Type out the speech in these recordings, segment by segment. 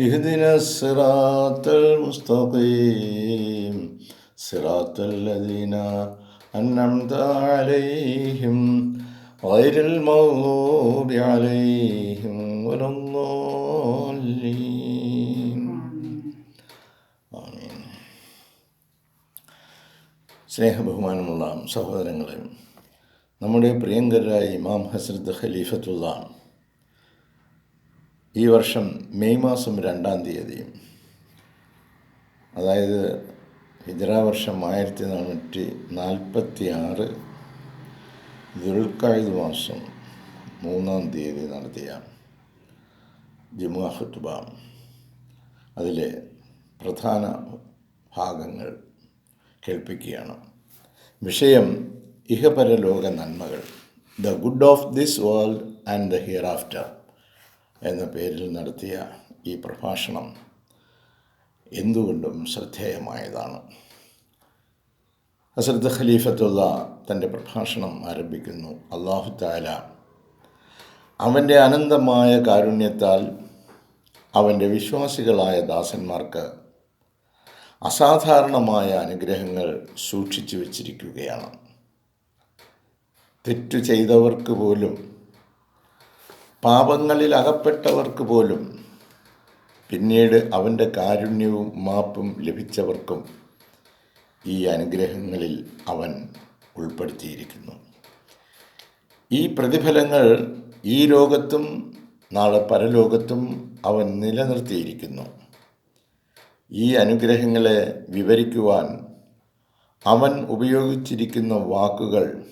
اهدنا الصراط المستقيم صراط الذين أنعمت عليهم غير المغضوب عليهم ولا الضالين ആമീൻ സ്നേഹബഹുമാനമുള്ള സഹോദരങ്ങളെ നമ്മുടെ പ്രിയങ്കരായ ഇമാം ഹസ്രത്ത് ഖലീഫത്തുള്ള ഈ വർഷം മെയ് മാസം രണ്ടാം തീയതി. അതായത് ഹിജറ വർഷം ആയിരത്തി നാനൂറ്റി നാൽപ്പത്തി ആറ് ദുൽഖായത് മാസം മൂന്നാം തീയതി നടത്തിയ ജുമുഅ ഖുത്ബ. അതിലെ പ്രധാന ഭാഗങ്ങൾ കേൾപ്പിക്കുകയാണ്. വിഷയം ഇഹപരലോക നന്മകൾ. The good of this world and the hereafter. എന്ന പേരിൽ നടത്തിയ ഈ പ്രഭാഷണം എന്തുകൊണ്ടും ശ്രദ്ധേയമായതാണ്. ഹസരത്ത് ഖലീഫത്തുള്ള തന്റെ പ്രഭാഷണം ആരംഭിക്കുന്നു. അള്ളാഹു താല അവന്റെ അനന്തമായ കാരുണ്യത്താൽ അവന്റെ വിശ്വാസികളായ ദാസന്മാർക്ക് അസാധാരണമായ അനുഗ്രഹങ്ങൾ സൂക്ഷിച്ചു വച്ചിരിക്കുകയാണ്. തെറ്റു ചെയ്തവർക്ക് പോലും പാപങ്ങളിൽ അകപ്പെട്ടവർക്ക് പോലും പിന്നീട് അവന്റെ കാരുണ്യവും മാപ്പും ലഭിച്ചവർക്കും ഈ അനുഗ്രഹങ്ങളിൽ അവൻ ഉൾപ്പെടുത്തിയിരിക്കുന്നു. ഈ പ്രതിഫലങ്ങൾ ഈ ലോകത്തും നാളെ പരലോകത്തും അവൻ നിലനിർത്തിയിരിക്കുന്നു. ഈ അനുഗ്രഹങ്ങളെ വിവരിക്കുവാൻ അവൻ ഉപയോഗിച്ചിരിക്കുന്ന വാക്കുകൾ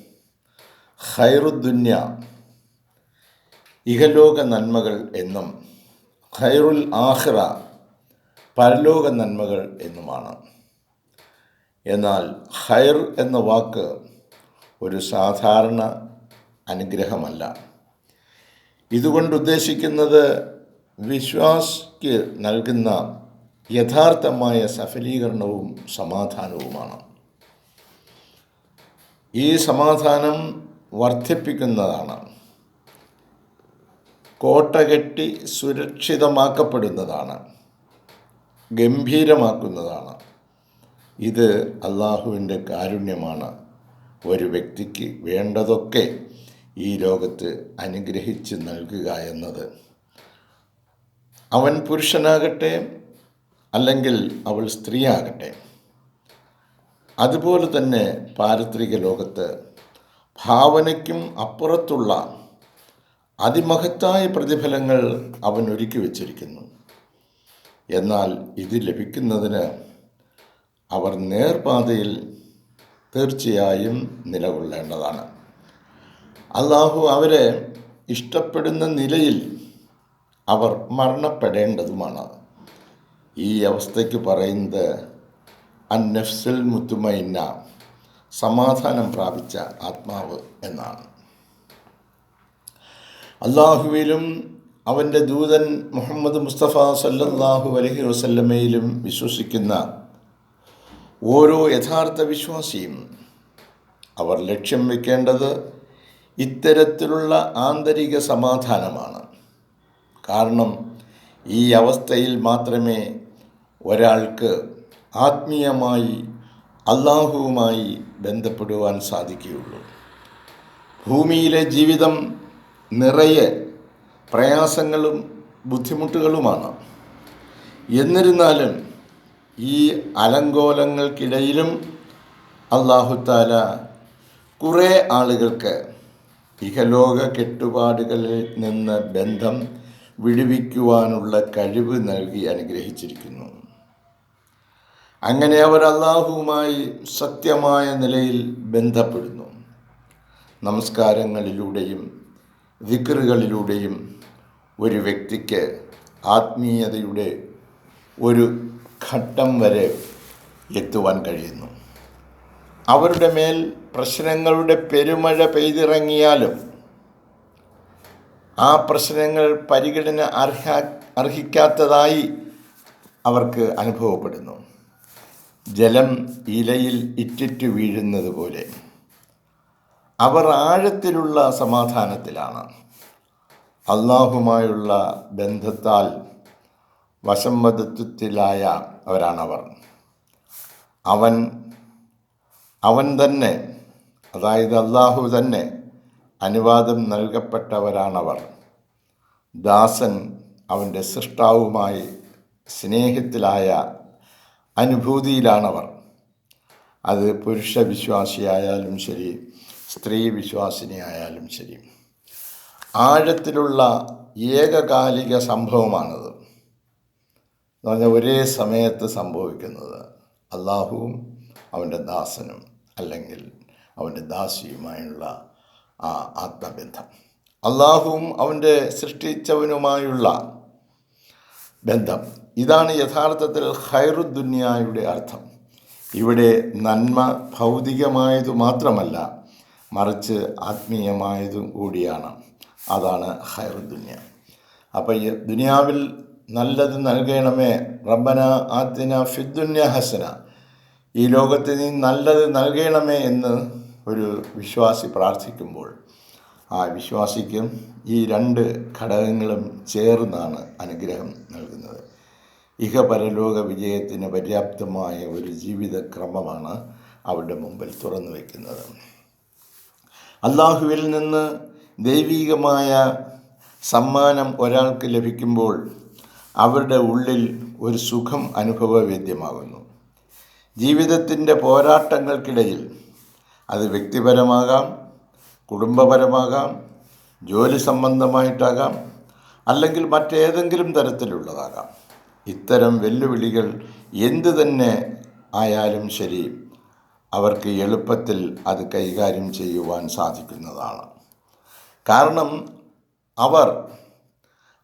ഖൈറുദ്ദുന്യ ഇഹലോക നന്മകൾ എന്നും ഖൈറുൽ ആഹ്റ പരലോക നന്മകൾ എന്നുമാണ്. എന്നാൽ ഖൈർ എന്ന വാക്ക് ഒരു സാധാരണ അനുഗ്രഹമല്ല. ഇതുകൊണ്ട് ഉദ്ദേശിക്കുന്നത് വിശ്വാസിക്ക് നൽകുന്ന യഥാർത്ഥമായ സഫലീകരണവും സമാധാനവുമാണ്. ഈ സമാധാനം വർദ്ധിപ്പിക്കുന്നതാണ്. കോട്ട കെട്ടി സുരക്ഷിതമാക്കപ്പെടുന്നതാണ്. ഗംഭീരമാക്കുന്നതാണ്. ഇത് അള്ളാഹുവിന്റെ കാരുണ്യമാണ്. ഒരു വ്യക്തിക്ക് വേണ്ടതൊക്കെ ഈ ലോകത്ത് അനുഗ്രഹിച്ച് നൽകുക എന്നത്. അവൻ പുരുഷനാകട്ടെ അല്ലെങ്കിൽ അവൾ സ്ത്രീയാകട്ടെ. അതുപോലെ തന്നെ പാരത്രിക ലോകത്ത് ഭാവനയ്ക്കും അപ്പുറത്തുള്ള അതിമഹത്തായ പ്രതിഫലങ്ങൾ അവൻ ഒരുക്കി വച്ചിരിക്കുന്നു. എന്നാൽ ഇത് ലഭിക്കുന്നതിന് അവർ നേർപാതയിൽ തീർച്ചയായും നിലകൊള്ളേണ്ടതാണ്. അള്ളാഹു അവരെ ഇഷ്ടപ്പെടുന്ന നിലയിൽ അവർ മരണപ്പെടേണ്ടതുമാണ്. ഈ അവസ്ഥയ്ക്ക് പറയുന്നത് അന്നഫ്സുൽ മുത്തുമൈന സമാധാനം പ്രാപിച്ച ആത്മാവ് എന്നാണ്. അള്ളാഹുവിലും അവന്റെ ദൂതൻ മുഹമ്മദ് മുസ്തഫ സല്ലല്ലാഹു അലഹി വസല്ലമയിലും വിശ്വസിക്കുന്ന ഓരോ യഥാർത്ഥ വിശ്വാസിയും അവർ ലക്ഷ്യം വെക്കേണ്ടത് ഇത്തരത്തിലുള്ള ആന്തരിക സമാധാനമാണ്. കാരണം ഈ അവസ്ഥയിൽ മാത്രമേ ഒരാൾക്ക് ആത്മീയമായി അള്ളാഹുവുമായി ബന്ധപ്പെടുവാൻ സാധിക്കുകയുള്ളൂ. ഭൂമിയിലെ ജീവിതം നിറയെ പ്രയാസങ്ങളും ബുദ്ധിമുട്ടുകളുമാണ്. എന്നിരുന്നാലും ഈ അലങ്കോലങ്ങൾക്കിടയിലും അള്ളാഹുത്താല കുറേ ആളുകൾക്ക് ഇഹലോക കെട്ടുപാടുകളിൽ നിന്ന് ബന്ധം വിടുവിക്കുവാനുള്ള കഴിവ് നൽകി അനുഗ്രഹിച്ചിരിക്കുന്നു. അങ്ങനെ അവർ അള്ളാഹുവുമായി സത്യമായ നിലയിൽ ബന്ധപ്പെടുന്നു. നമസ്കാരങ്ങളിലൂടെയും വിക്റുകളിലൂടെയും ഒരു വ്യക്തിക്ക് ആത്മീയതയുടെ ഒരു ഘട്ടം വരെ എത്തുവാൻ കഴിയുന്നു. അവരുടെ മേൽ പ്രശ്നങ്ങളുടെ പെരുമഴ പെയ്തിറങ്ങിയാലും ആ പ്രശ്നങ്ങൾ പരിഗണന അർഹ അർഹിക്കാത്തതായി അവർക്ക് അനുഭവപ്പെടുന്നു. ജലം ഇലയിൽ ഇറ്റിറ്റ് വീഴുന്നത് പോലെ. അവർ ആഴത്തിലുള്ള സമാധാനത്തിലാണ്. അള്ളാഹുമായുള്ള ബന്ധത്താൽ വശംവദത്വത്തിലായ അവരാണവർ. അവൻ അവൻ തന്നെ അതായത് അള്ളാഹു തന്നെ അനുവാദം നൽകപ്പെട്ടവരാണവർ. ദാസൻ അവന്റെ സൃഷ്ടാവുമായി സ്നേഹത്തിലായ അനുഭൂതിയിലാണവർ. അത് പുരുഷ വിശ്വാസിയായാലും ശരി സ്ത്രീ വിശ്വാസിനിയായാലും ശരി. ആഴത്തിലുള്ള ഏകകാലിക സംഭവമാണത്. എന്ന് പറഞ്ഞാൽ ഒരേ സമയത്ത് സംഭവിക്കുന്നത് അള്ളാഹുവും അവന്റെ ദാസനും അല്ലെങ്കിൽ അവന്റെ ദാസിയുമായുള്ള ആ ആത്മബന്ധം. അള്ളാഹുവും അവന്റെ സൃഷ്ടിച്ചവനുമായുള്ള ബന്ധം. ഇതാണ് യഥാർത്ഥത്തിൽ ഹൈറുദ്ദുന്യായുടെ അർത്ഥം. ഇവിടെ നന്മ ഭൗതികമായതു മാത്രമല്ല മറിച്ച് ആത്മീയമായതും കൂടിയാണ്. അതാണ് ഖൈറുദ്ദുന്യ അപ്പോൾ ഈ ദുനിയാവിൽ നല്ലത് നൽകണമേ റബ്ബന ആത്തിന ഫിദ്ദുന്യ ഹസന. ഈ ലോകത്ത് നീ നല്ലത് നൽകണമേ എന്ന് ഒരു വിശ്വാസി പ്രാർത്ഥിക്കുമ്പോൾ ആ വിശ്വാസിക്കും ഈ രണ്ട് ഘടകങ്ങളും ചേർന്നാണ് അനുഗ്രഹം നൽകുന്നത്. ഇഹപരലോക വിജയത്തിന് പര്യാപ്തമായ ഒരു ജീവിതക്രമമാണ് അവരുടെ മുമ്പിൽ തുറന്നു വയ്ക്കുന്നത് അള്ളാഹുവിൽ നിന്ന് ദൈവീകമായ സമ്മാനം ഒരാൾക്ക് ലഭിക്കുമ്പോൾ അവരുടെ ഉള്ളിൽ ഒരു സുഖം അനുഭവവേദ്യമാകുന്നു. ജീവിതത്തിന്റെ പോരാട്ടങ്ങൾക്കിടയിൽ അത് വ്യക്തിപരമാകാം കുടുംബപരമാകാം ജോലി സംബന്ധമായിട്ടാകാം അല്ലെങ്കിൽ മറ്റേതെങ്കിലും തരത്തിലുള്ളതാകാം. ഇത്തരം വെല്ലുവിളികൾ എന്തു തന്നെ ആയാലും ശരി അവർക്ക് എളുപ്പത്തിൽ അത് കൈകാര്യം ചെയ്യുവാൻ സാധിക്കുന്നതാണ്. കാരണം അവർ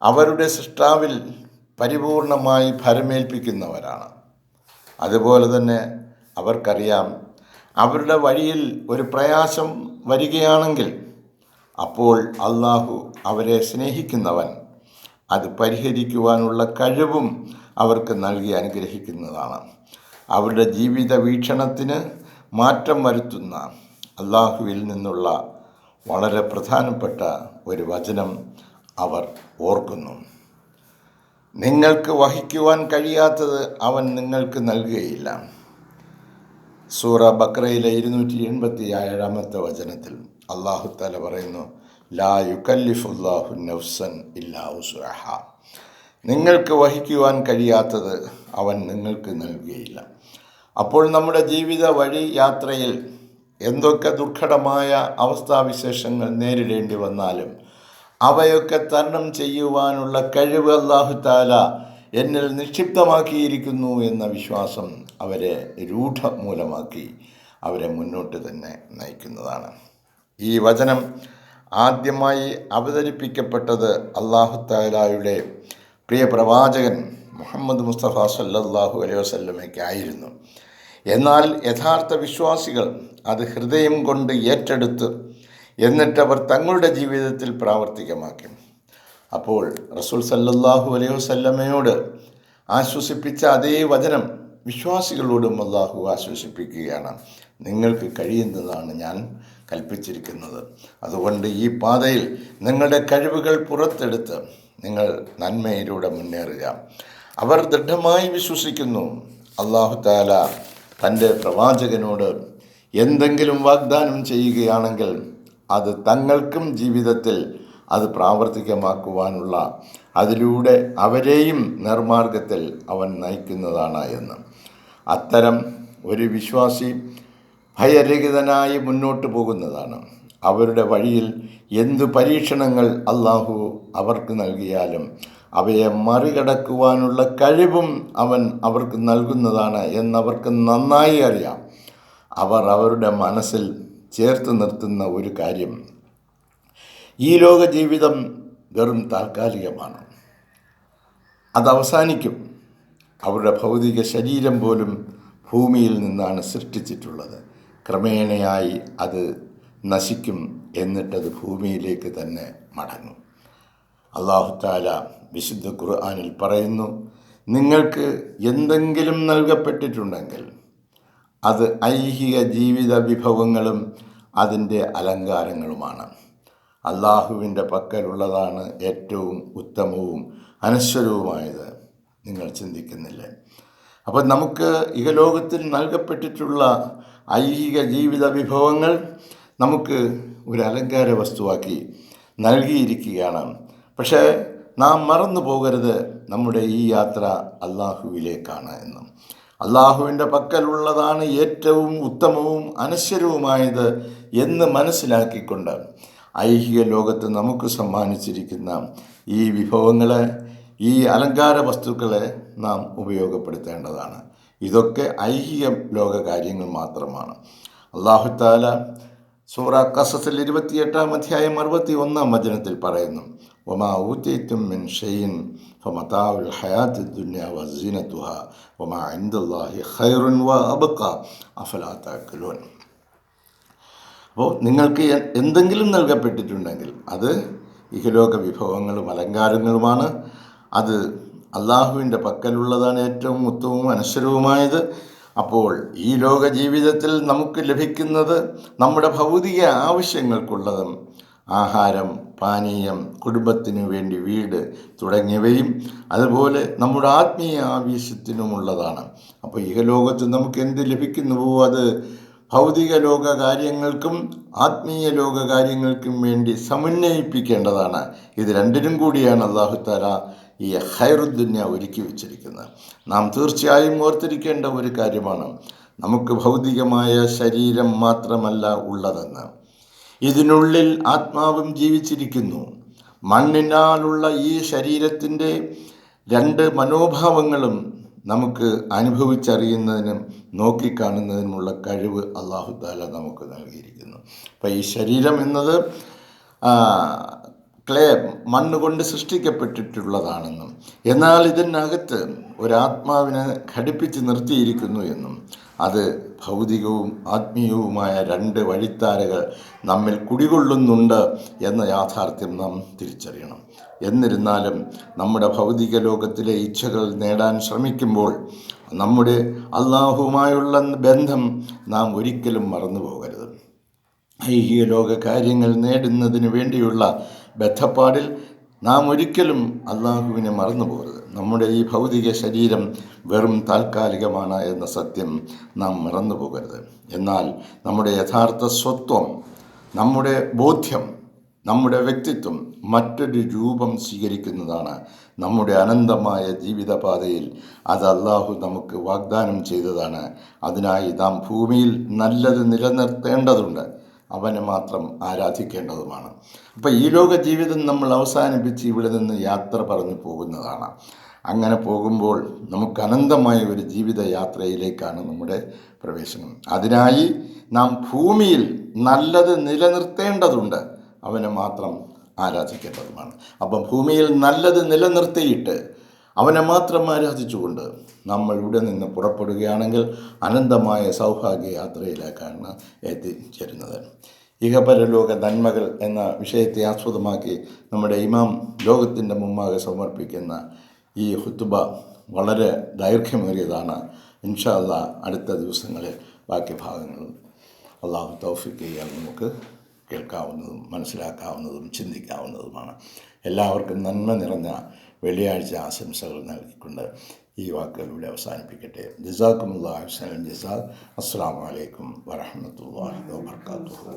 അവരുടെ സൃഷ്ടാവിൽ പരിപൂർണമായി ഭരമേൽപ്പിക്കുന്നവരാണ്. അതുപോലെ തന്നെ അവർക്കറിയാം അവരുടെ വഴിയിൽ ഒരു പ്രയാസം വരികയാണെങ്കിൽ അപ്പോൾ അള്ളാഹു അവരെ സ്നേഹിക്കുന്നവൻ അത് പരിഹരിക്കുവാനുള്ള കഴിവും അവർക്ക് നൽകി അനുഗ്രഹിക്കുന്നതാണ്. അവരുടെ ജീവിത വീക്ഷണത്തിന് മാറ്റം വരുത്തുന്ന അള്ളാഹുവിൽ നിന്നുള്ള വളരെ പ്രധാനപ്പെട്ട ഒരു വചനം അവർ ഓർക്കുന്നു. നിങ്ങൾക്ക് വഹിക്കുവാൻ കഴിയാത്തത് അവൻ നിങ്ങൾക്ക് നൽകുകയില്ല. സൂറ ബക്രയിലെ ഇരുന്നൂറ്റി എൺപത്തി ഏഴാമത്തെ വചനത്തിൽ അള്ളാഹു തല പറയുന്നു ലാ യുക്കല്ലിഫുല്ലാഹു നഫ്സൻ ഇല്ലാ ഉസുഹ നിങ്ങൾക്ക് വഹിക്കുവാൻ കഴിയാത്തത് അവൻ നിങ്ങൾക്ക് നൽകുകയില്ല. അപ്പോൾ നമ്മുടെ ജീവിത വഴി യാത്രയിൽ എന്തൊക്കെ ദുർഘടമായ അവസ്ഥാവിശേഷങ്ങൾ നേരിടേണ്ടി വന്നാലും അവയൊക്കെ തരണം ചെയ്യുവാനുള്ള കഴിവ് അള്ളാഹുത്താല എന്നിൽ നിക്ഷിപ്തമാക്കിയിരിക്കുന്നു എന്ന വിശ്വാസം അവരെ രൂഢമൂലമാക്കി അവരെ മുന്നോട്ട് തന്നെ നയിക്കുന്നതാണ്. ഈ വചനം ആദ്യമായി അവതരിപ്പിക്കപ്പെട്ടത് അള്ളാഹുത്താലായുടെ പ്രിയ പ്രവാചകൻ മുഹമ്മദ് മുസ്തഫ സല്ലാഹു അലൈഹി വസല്ലമയ്ക്കായിരുന്നു. എന്നാൽ യഥാർത്ഥ വിശ്വാസികൾ അത് ഹൃദയം കൊണ്ട് ഏറ്റെടുത്ത് അവർ തങ്ങളുടെ ജീവിതത്തിൽ പ്രാവർത്തികമാക്കി. അപ്പോൾ റസൂൽ സല്ലല്ലാഹു അലൈഹി വസല്ലമയോട് ആശ്വസിപ്പിച്ച അതേ വചനം വിശ്വാസികളോടും അള്ളാഹു ആശ്വസിപ്പിക്കുകയാണ്. നിങ്ങൾക്ക് കഴിയുന്നതാണ് ഞാൻ കൽപ്പിച്ചിരിക്കുന്നത്. അതുകൊണ്ട് ഈ പാതയിൽ നിങ്ങളുടെ കഴിവുകൾ പുറത്തെടുത്ത് നിങ്ങൾ നന്മയിലൂടെ മുന്നേറുക. അവർ ദൃഢമായി വിശ്വസിക്കുന്നു. അള്ളാഹു താല തന്റെ പ്രവാചകനോട് എന്തെങ്കിലും വാഗ്ദാനം ചെയ്യുകയാണെങ്കിൽ അത് തങ്ങൾക്കും ജീവിതത്തിൽ അത് പ്രാവർത്തികമാക്കുവാനുള്ള അതിലൂടെ അവരെയും നിർമാർഗത്തിൽ അവൻ നയിക്കുന്നതാണ് എന്ന്. അത്തരം ഒരു വിശ്വാസി ഭയരഹിതനായി മുന്നോട്ട് പോകുന്നതാണ്. അവരുടെ വഴിയിൽ എന്തു പരീക്ഷണങ്ങൾ അള്ളാഹു അവർക്ക് നൽകിയാലും അവയെ മറികടക്കുവാനുള്ള കഴിവും അവൻ അവർക്ക് നൽകുന്നതാണ് എന്നവർക്ക് നന്നായി അറിയാം. അവർ അവരുടെ മനസ്സിൽ ചേർത്ത് നിർത്തുന്ന ഒരു കാര്യം. ഈ ലോക ജീവിതം വെറും താൽക്കാലികമാണ്. അത് അവസാനിക്കും. അവരുടെ ഭൗതിക ശരീരം പോലും ഭൂമിയിൽ നിന്നാണ് സൃഷ്ടിച്ചിട്ടുള്ളത്. ക്രമേണയായി അത് നശിക്കും എന്നിട്ടത് ഭൂമിയിലേക്ക് തന്നെ മടങ്ങും. അള്ളാഹു താല വിശുദ്ധ ഖുർആാനിൽ പറയുന്നു നിങ്ങൾക്ക് എന്തെങ്കിലും നൽകപ്പെട്ടിട്ടുണ്ടെങ്കിൽ അത് ഐഹിക ജീവിത വിഭവങ്ങളും അതിന്റെ അലങ്കാരങ്ങളുമാണ്. അള്ളാഹുവിന്റെ പക്കലുള്ളതാണ് ഏറ്റവും ഉത്തമവും അനശ്വരവുമായത് നിങ്ങൾ ചിന്തിക്കുന്നില്ലേ? അപ്പോൾ നമുക്ക് ഇഹലോകത്തിൽ നൽകപ്പെട്ടിട്ടുള്ള ഐഹിക ജീവിത വിഭവങ്ങൾ നമുക്ക് ഒരു അലങ്കാര വസ്തുവാക്കി നൽകിയിരിക്കുകയാണ്. പക്ഷേ നാം മറന്നു പോകരുത് നമ്മുടെ ഈ യാത്ര അള്ളാഹുവിലേക്കാണ് എന്നും. അള്ളാഹുവിന്റെ പക്കലുള്ളതാണ് ഏറ്റവും ഉത്തമവും അനശ്വരവുമായത് എന്ന് മനസ്സിലാക്കിക്കൊണ്ട് ഐഹിക ലോകത്ത് നമുക്ക് സമ്മാനിച്ചിരിക്കുന്ന ഈ വിഭവങ്ങളെ ഈ അലങ്കാര വസ്തുക്കളെ നാം ഉപയോഗപ്പെടുത്തേണ്ടതാണ്. ഇതൊക്കെ ഐഹിക ലോക കാര്യങ്ങൾ മാത്രമാണ് അള്ളാഹുത്താല സൂറ കസസിൽ ഇരുപത്തിയെട്ടാം അധ്യായം അറുപത്തി ഒന്നാം വചനത്തിൽ പറയുന്നു ഒമാ ഊത്തേറ്റും മിൻ ഫമതാവുൽ ഹയാത്ത് ദുന്യ വസീനത്തുഹ ഒമാ ഇന്ദുല്ലാഹി ഖൈറുൻ വ അബക്ക അഫലാത്താക്കലോൻ അപ്പോൾ നിങ്ങൾക്ക് എന്തെങ്കിലും നൽകപ്പെട്ടിട്ടുണ്ടെങ്കിൽ അത് ഇഹലോക വിഭവങ്ങളും അലങ്കാരങ്ങളുമാണ്. അത് അള്ളാഹുവിന്റെ പക്കലുള്ളതാണ് ഏറ്റവും ഉത്തമവും അനശ്വരവുമായത്. അപ്പോൾ ഈ ലോക ജീവിതത്തിൽ നമുക്ക് ലഭിക്കുന്നത് നമ്മുടെ ഭൗതിക ആവശ്യങ്ങൾക്കുള്ളതും ആഹാരം പാനീയം കുടുംബത്തിനു വേണ്ടി വീട് തുടങ്ങിയവയും അതുപോലെ നമ്മുടെ ആത്മീയ ആവശ്യത്തിനുമുള്ളതാണ്. അപ്പോൾ ഇഹലോകത്ത് നമുക്ക് എന്ത് ലഭിക്കുന്നുവോ അത് ഭൗതിക ലോക കാര്യങ്ങൾക്കും ആത്മീയ ലോക കാര്യങ്ങൾക്കും വേണ്ടി സമന്വയിപ്പിക്കേണ്ടതാണ്. ഇത് രണ്ടിനും കൂടിയാണ് അള്ളാഹുത്താല ഈ ഹൈറുദ്ദുന്യ ഒരുക്കി വച്ചിരിക്കുന്നത്. നാം തീർച്ചയായും ഓർത്തിരിക്കേണ്ട ഒരു കാര്യമാണ്. നമുക്ക് ഭൗതികമായ ശരീരം മാത്രമല്ല ഉള്ളതെന്ന്. ഇതിനുള്ളിൽ ആത്മാവും ജീവിച്ചിരിക്കുന്നു. മണ്ണിനാലുള്ള ഈ ശരീരത്തിന്റെ രണ്ട് മനോഭാവങ്ങളും നമുക്ക് അനുഭവിച്ചറിയുന്നതിനും നോക്കിക്കാണുന്നതിനുമുള്ള കഴിവ് അള്ളാഹു താല നമുക്ക് നൽകിയിരിക്കുന്നു. അപ്പോൾ ഈ ശരീരം എന്നത് ക്ലേ മണ്ണുകൊണ്ട് സൃഷ്ടിക്കപ്പെട്ടിട്ടുള്ളതാണെന്നും എന്നാൽ ഇതിനകത്ത് ഒരാത്മാവിനെ ഘടിപ്പിച്ച് നിർത്തിയിരിക്കുന്നു എന്നും അത് ഭൗതികവും ആത്മീയവുമായ രണ്ട് വഴിത്താരകൾ നമ്മിൽ കുടികൊള്ളുന്നുണ്ട് എന്ന യാഥാർത്ഥ്യം നാം തിരിച്ചറിയണം. എന്നിരുന്നാലും നമ്മുടെ ഭൗതിക ലോകത്തിലെ ഇച്ഛകൾ നേടാൻ ശ്രമിക്കുമ്പോൾ നമ്മുടെ അള്ളാഹുവുമായുള്ള ബന്ധം നാം ഒരിക്കലും മറന്നു പോകരുത് ഐഹിക ലോക കാര്യങ്ങൾ നേടുന്നതിന് വേണ്ടിയുള്ള ബദ്ധപ്പാടിൽ നാം ഒരിക്കലും അള്ളാഹുവിനെ മറന്നു പോകരുത് നമ്മുടെ ഈ ഭൗതിക ശരീരം വെറും താൽക്കാലികമാണ് എന്ന സത്യം നാം മറന്നു പോകരുത് എന്നാൽ നമ്മുടെ യഥാർത്ഥ സ്വത്വം നമ്മുടെ ബോധ്യം നമ്മുടെ വ്യക്തിത്വം മറ്റൊരു രൂപം സ്വീകരിക്കുന്നതാണ് നമ്മുടെ അനന്തമായ ജീവിതപാതയിൽ അത് അള്ളാഹു നമുക്ക് വാഗ്ദാനം ചെയ്തതാണ്. അതിനായി നാം ഭൂമിയിൽ നല്ലത് നിലനിർത്തേണ്ടതുണ്ട്. അവനെ മാത്രം ആരാധിക്കേണ്ടതുമാണ്. അപ്പോൾ ഈ ലോക ജീവിതം നമ്മൾ അവസാനിപ്പിച്ച് ഇവിടെ നിന്ന് യാത്ര പറഞ്ഞു പോകുന്നതാണ്. അങ്ങനെ പോകുമ്പോൾ നമുക്ക് അനന്തമായ ഒരു ജീവിത യാത്രയിലേക്കാണ് നമ്മുടെ പ്രവേശനം. അതിനായി നാം ഭൂമിയിൽ നല്ലത് നിലനിർത്തേണ്ടതുണ്ട്. അവനെ മാത്രം ആരാധിക്കേണ്ടതുമാണ്. അപ്പം ഭൂമിയിൽ നല്ലത് നിലനിർത്തിയിട്ട് അവനെ മാത്രം ആരാധിച്ചുകൊണ്ട് നമ്മൾ ഇവിടെ നിന്ന് പുറപ്പെടുകയാണെങ്കിൽ അനന്തമായ സൗഭാഗ്യ യാത്രയിലേക്കാണ് എത്തിച്ചേരുന്നത് ഇഹപരലോക നന്മകൾ എന്ന വിഷയത്തെ ആസ്പദമാക്കി നമ്മുടെ ഇമാം ലോകത്തിന്റെ മുമ്പാകെ സമർപ്പിക്കുന്ന ഈ ഹുത്തുബ വളരെ ദൈർഘ്യമേറിയതാണ്. ഇൻഷാ അല്ലാ അടുത്ത ദിവസങ്ങളിൽ ബാക്കി ഭാഗങ്ങളും അള്ളാഹു തൗഫിക്ക് ചെയ്യാൻ നമുക്ക് കേൾക്കാവുന്നതും മനസ്സിലാക്കാവുന്നതും ചിന്തിക്കാവുന്നതുമാണ്. എല്ലാവർക്കും നന്മ നിറഞ്ഞ വെള്ളിയാഴ്ച ആശംസകൾ നൽകിക്കൊണ്ട് ഈ വാക്കുകളിലൂടെ അവസാനിപ്പിക്കട്ടെ. ജസാക്കുമുള്ള ഹുസൈൻ ജസാ. അസ്സാം വലൈക്കും വരഹമത്തല്ലാഹി വാബർക്കാത്തു